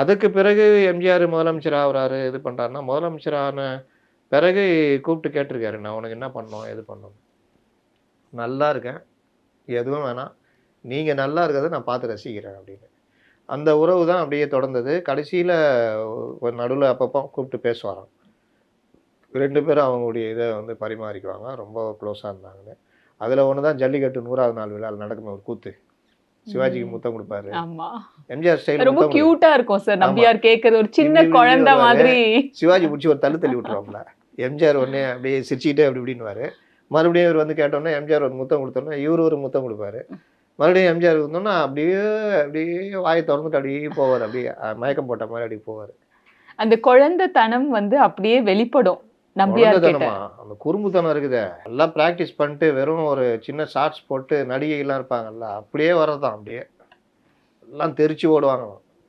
அதுக்கு பிறகு எம்ஜிஆர் முதலமைச்சர் ஆகுறாரு இது பண்ணுறாருன்னா முதலமைச்சர் ஆன பிறகு கூப்பிட்டு கேட்டிருக்காரு நான் உனக்கு என்ன பண்ணோம் எது பண்ணோம் நல்லா இருக்கேன். எதுவும் வேணாம். நீங்கள் நல்லா இருக்கிறத நான் பார்த்து ரசிக்கிறேன் அப்படின்னு. அந்த உறவு தான் அப்படியே தொடர்ந்தது. கடைசியில் ஒரு நடுவில் அப்பப்போ கூப்பிட்டு பேசுவாராம். ரெண்டு பேரும் அவங்களுடைய இதை வந்து பரிமாறிக்குவாங்க. ரொம்ப க்ளோஸாக இருந்தாங்க அதில் ஒன்று தான் ஜல்லிக்கட்டு நூறாவது நாள் விழாவில் நடக்கும் ஒரு கூத்து. சிவாஜிக்கு முத்தம் கொடுப்பாரு. எம்ஜிஆர் ஸ்டைல் ரொம்ப கியூட்டா இருக்கும் சார். நம்பியார் கேக்குறது ஒரு சின்ன குழந்தை. மாதிரி. சிவாஜி பிடிச்சி ஒரு தள்ளு தள்ளி விட்டுருவாப்ல எம்ஜிஆர் உடனே அப்படியே சிரிச்சுக்கிட்டே அப்படி இப்படின்னுவாரு. மறுபடியும் இவர் வந்து கேட்டோன்னே எம்ஜிஆர் ஒரு முத்தம் கொடுத்தோன்னே இவர் ஒரு முத்தம் கொடுப்பாரு. மறுபடியும் எம்ஜிஆர் இருந்தோன்னா அப்படியே அப்படியே வாயை திறந்துட்டு அப்படியே போவார். அப்படியே மயக்கம் போட்ட மாதிரி அப்படியே போவார். அந்த குழந்தைத்தனம் வந்து அப்படியே வெளிப்படும். நம்பியார் அந்த குறும்புத்தனம் இருக்குதே. எல்லாம் ப்ராக்டிஸ் பண்ணிட்டு வெறும் ஒரு சின்ன ஷார்ட்ஸ் போட்டு நடிகைகள்லாம் இருப்பாங்கல்ல அப்படியே வர்றதுதான் அப்படியே. எல்லாம் தெரிச்சு ஓடுவாங்களாம்.